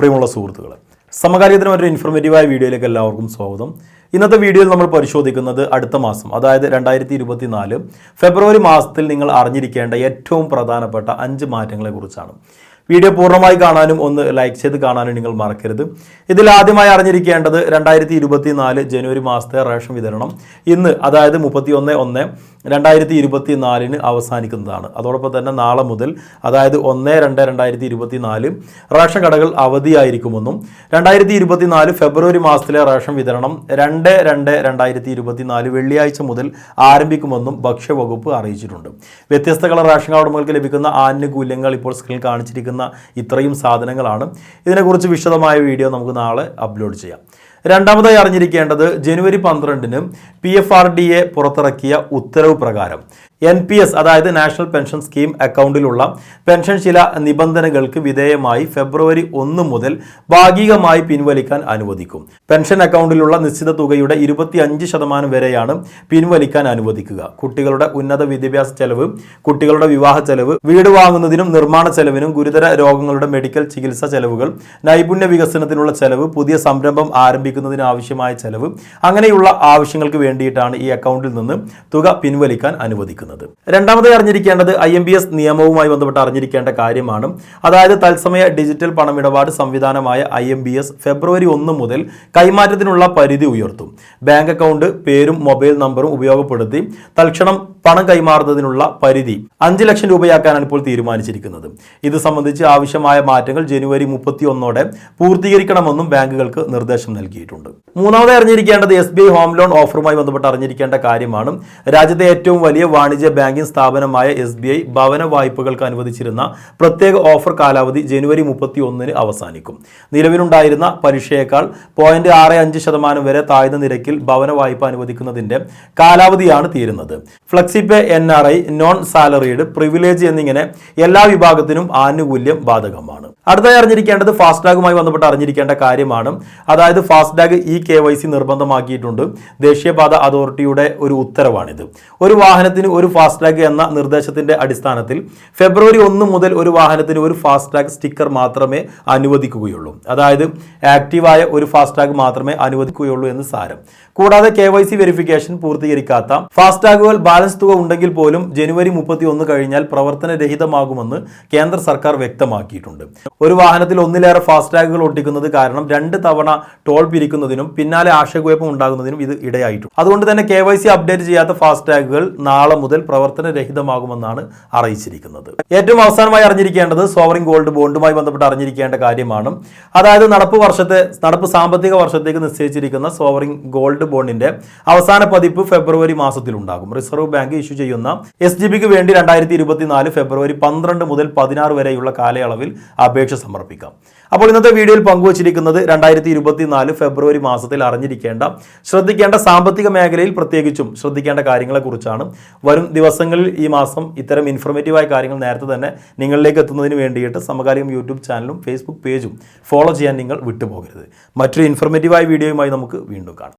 പ്രിയമുള്ള സുഹൃത്തുക്കളെ സമകാലികത്തിന് മറ്റൊരു ഇൻഫോർമേറ്റീവായ വീഡിയോയിലേക്ക് എല്ലാവർക്കും സ്വാഗതം. ഇന്നത്തെ വീഡിയോയിൽ നമ്മൾ പരിശോധിക്കുന്നത് അടുത്ത മാസം അതായത് രണ്ടായിരത്തി ഇരുപത്തി നാല് ഫെബ്രുവരി മാസത്തിൽ നിങ്ങൾ അറിഞ്ഞിരിക്കേണ്ട ഏറ്റവും പ്രധാനപ്പെട്ട അഞ്ച് മാറ്റങ്ങളെക്കുറിച്ചാണ് വീഡിയോ പൂർണമായി കാണാനും ഒന്ന് ലൈക്ക് ചെയ്ത് കാണാനും നിങ്ങൾ മറക്കരുത്. ഇതിൽ ആദ്യമായി അറിഞ്ഞിരിക്കേണ്ടത് രണ്ടായിരത്തി ഇരുപത്തി നാല് ജനുവരി മാസത്തെ റേഷൻ വിതരണം. ഇന്ന് അതായത് മുപ്പത്തി ഒന്ന് ഒന്ന് രണ്ടായിരത്തി ഇരുപത്തി നാലിന് അവസാനിക്കുന്നതാണ്. അതോടൊപ്പം തന്നെ നാളെ മുതൽ അതായത് ഒന്ന് രണ്ട് രണ്ടായിരത്തി ഇരുപത്തി നാല് റേഷൻ കടകൾ അവധിയായിരിക്കുമെന്നും രണ്ടായിരത്തി ഇരുപത്തി നാല് ഫെബ്രുവരി മാസത്തിലെ റേഷൻ വിതരണം രണ്ട് രണ്ട് രണ്ടായിരത്തി ഇരുപത്തി നാല് വെള്ളിയാഴ്ച മുതൽ ആരംഭിക്കുമെന്നും ഭക്ഷ്യവകുപ്പ് അറിയിച്ചിട്ടുണ്ട്. വ്യത്യസ്ത കളർ റേഷൻ കാർഡ് ഉടമകൾക്ക് ലഭിക്കുന്ന ആനുകൂല്യങ്ങൾ ഇപ്പോൾ സ്ക്രീനിൽ കാണിച്ചിരിക്കുന്ന ഇത്രയും സാധനങ്ങളാണ്. ഇതിനെക്കുറിച്ച് വിശദമായ വീഡിയോ നമുക്ക് നാളെ അപ്ലോഡ് ചെയ്യാം. രണ്ടാമതായി അറിഞ്ഞിരിക്കേണ്ടത് ജനുവരി പന്ത്രണ്ടിന് P F R D A പുറത്തിറക്കിയ ഉത്തരവ് പ്രകാരം. എൻ പി എസ് അതായത് നാഷണൽ പെൻഷൻ സ്കീം അക്കൗണ്ടിലുള്ള പെൻഷൻ ചില നിബന്ധനകൾക്ക് വിധേയമായി ഫെബ്രുവരി ഒന്ന് മുതൽ ഭാഗികമായി പിൻവലിക്കാൻ അനുവദിക്കും. പെൻഷൻ അക്കൗണ്ടിലുള്ള നിശ്ചിത തുകയുടെ ഇരുപത്തി അഞ്ച് ശതമാനം വരെയാണ് പിൻവലിക്കാൻ അനുവദിക്കുക. കുട്ടികളുടെ ഉന്നത വിദ്യാഭ്യാസ ചെലവ് കുട്ടികളുടെ വിവാഹ ചെലവ് വീട് വാങ്ങുന്നതിനും നിർമ്മാണ ചെലവിനും ഗുരുതര രോഗങ്ങളുടെ മെഡിക്കൽ ചികിത്സാ ചെലവുകൾ നൈപുണ്യ വികസനത്തിനുള്ള ചെലവ് പുതിയ സംരംഭം ആരംഭിക്കുന്നതിന് ആവശ്യമായ ചെലവ് അങ്ങനെയുള്ള ആവശ്യങ്ങൾക്ക് വേണ്ടിയിട്ടാണ് ഈ അക്കൗണ്ടിൽ നിന്ന് തുക പിൻവലിക്കാൻ അനുവദിക്കുന്നത്. രണ്ടാമതായി അറിഞ്ഞിരിക്കേണ്ടത് ഐ എം ബി എസ് നിയമവുമായി ബന്ധപ്പെട്ട് അറിഞ്ഞിരിക്കേണ്ട കാര്യമാണ്. അതായത് തത്സമയ ഡിജിറ്റൽ പണമിടപാട് സംവിധാനമായ ഐ എം ബി എസ് ഫെബ്രുവരി ഒന്ന് മുതൽ കൈമാറ്റത്തിനുള്ള പരിധി ഉയർത്തും. ബാങ്ക് അക്കൗണ്ട് പേരും മൊബൈൽ നമ്പറും ഉപയോഗപ്പെടുത്തി തൽക്ഷണം പണം കൈമാറുന്നതിനുള്ള പരിധി അഞ്ച് ലക്ഷം രൂപയാക്കാനാണ് ഇപ്പോൾ തീരുമാനിച്ചിരിക്കുന്നത്. ഇത് സംബന്ധിച്ച് ആവശ്യമായ മാറ്റങ്ങൾ ജനുവരി മുപ്പത്തി ഒന്നോടെ പൂർത്തീകരിക്കണമെന്നും ബാങ്കുകൾക്ക് നിർദ്ദേശം നൽകിയിട്ടുണ്ട്. മൂന്നാമതായി അറിഞ്ഞിരിക്കേണ്ടത് S B I home loan ഓഫറുമായി ബന്ധപ്പെട്ട് അറിഞ്ഞിരിക്കേണ്ട കാര്യമാണ്. രാജ്യത്തെ ഏറ്റവും വലിയ വാണിജ്യ ബാങ്കിംഗ് സ്ഥാപനമായ എസ് ബി ഐ ഭവന വായ്പകൾക്ക് അനുവദിച്ചിരുന്ന പ്രത്യേക ഓഫർ കാലാവധി ജനുവരി മുപ്പത്തി ഒന്നിന് അവസാനിക്കും. നിലവിലുണ്ടായിരുന്ന പലിശയേക്കാൾ പോയിന്റ് ആറ് അഞ്ച് ശതമാനം വരെ താഴ്ന്ന നിരക്കിൽ ഭവന വായ്പ അനുവദിക്കുന്നതിന്റെ കാലാവധിയാണ് തീരുന്നത്. Flexipay N R I non salaried privilege എന്നിങ്ങനെ എല്ലാ വിഭാഗത്തിനും ആനുകൂല്യം ബാധകമാണ്. അടുത്തായി അറിഞ്ഞിരിക്കേണ്ടത് ഫാസ്ടാഗുമായി ബന്ധപ്പെട്ട് അറിഞ്ഞിരിക്കേണ്ട കാര്യമാണ്. അതായത് FASTag E K Y C നിർബന്ധമാക്കിയിട്ടുണ്ട്. ദേശീയപാത അതോറിറ്റിയുടെ ഒരു ഉത്തരവാണിത്. ഒരു വാഹനത്തിന് ഒരു ഫാസ്ടാഗ് എന്ന നിർദ്ദേശത്തിന്റെ അടിസ്ഥാനത്തിൽ ഫെബ്രുവരി ഒന്ന് മുതൽ ഒരു വാഹനത്തിന് ഒരു ഫാസ്ടാഗ് സ്റ്റിക്കർ മാത്രമേ അനുവദിക്കുകയുള്ളൂ. അതായത് ആക്റ്റീവായ ഒരു ഫാസ്ടാഗ് മാത്രമേ അനുവദിക്കുകയുള്ളൂ എന്ന് സാരം. കൂടാതെ കെ വൈ സി വെരിഫിക്കേഷൻ പൂർത്തീകരിക്കാത്ത ഫാസ്ടാഗുകൾ ബാലൻസ് തുക ഉണ്ടെങ്കിൽ പോലും ജനുവരി മുപ്പത്തി ഒന്ന് കഴിഞ്ഞാൽ പ്രവർത്തനരഹിതമാകുമെന്ന് കേന്ദ്ര സർക്കാർ വ്യക്തമാക്കിയിട്ടുണ്ട്. ഒരു വാഹനത്തിൽ ഒന്നിലേറെ ഫാസ്ടാഗുകൾ ഒട്ടിക്കുന്നത് കാരണം രണ്ട് തവണ ടോൾ പിരിക്കുന്നതിനും പിന്നാലെ ആശയക്കുഴപ്പം ഉണ്ടാകുന്നതിനും ഇത് ഇടയായിട്ടുണ്ട്. അതുകൊണ്ട് തന്നെ കെ വൈ സി അപ്ഡേറ്റ് ചെയ്യാത്ത ഫാസ്ടാഗുകൾ നാളെ മുതൽ പ്രവർത്തനരഹിതമാകുമെന്നാണ് അറിയിച്ചിരിക്കുന്നത്. ഏറ്റവും അവസാനമായി അറിഞ്ഞിരിക്കേണ്ടത് സോവറിംഗ് ഗോൾഡ് ബോണ്ടുമായി ബന്ധപ്പെട്ട് അറിഞ്ഞിരിക്കേണ്ട കാര്യമാണ്. അതായത് നടപ്പ് വർഷത്തെ നടപ്പ് സാമ്പത്തിക വർഷത്തേക്ക് നിശ്ചയിച്ചിരിക്കുന്ന സോവറിംഗ് ഗോൾഡ് ബോണ്ടിന്റെ അവസാന പതിപ്പ് ഫെബ്രുവരി മാസത്തിൽ ഉണ്ടാകും റിസർവ് ബാങ്ക് ഇഷ്യൂ ചെയ്യുന്ന എസ് ജി ബിക്ക് വേണ്ടി രണ്ടായിരത്തി ഇരുപത്തിനാല് ഫെബ്രുവരി പന്ത്രണ്ട് മുതൽ പതിനാറ് വരെയുള്ള കാലയളവിൽ അപേക്ഷ സമർപ്പിക്കാം. അപ്പോൾ ഇന്നത്തെ വീഡിയോയിൽ പങ്കുവച്ചിരിക്കുന്നത് രണ്ടായിരത്തി ഇരുപത്തിനാല് ഫെബ്രുവരി മാസത്തിൽ അറിഞ്ഞിരിക്കേണ്ട ശ്രദ്ധിക്കേണ്ട സാമ്പത്തിക മേഖലയിൽ പ്രത്യേകിച്ചും ശ്രദ്ധിക്കേണ്ട കാര്യങ്ങളെക്കുറിച്ചാണ്. വരും ദിവസങ്ങളിൽ ഈ മാസം ഇത്തരം ഇൻഫോർമേറ്റീവായ കാര്യങ്ങൾ നേരത്തെ തന്നെ നിങ്ങളിലേക്ക് എത്തുന്നതിന് വേണ്ടിയിട്ട് സമകാലികം യൂട്യൂബ് ചാനലും ഫേസ്ബുക്ക് പേജും ഫോളോ ചെയ്യാൻ നിങ്ങൾ വിട്ടുപോകരുത്. മറ്റൊരു ഇൻഫോർമേറ്റീവായ വീഡിയോയുമായി നമുക്ക് വീണ്ടും കാണാം.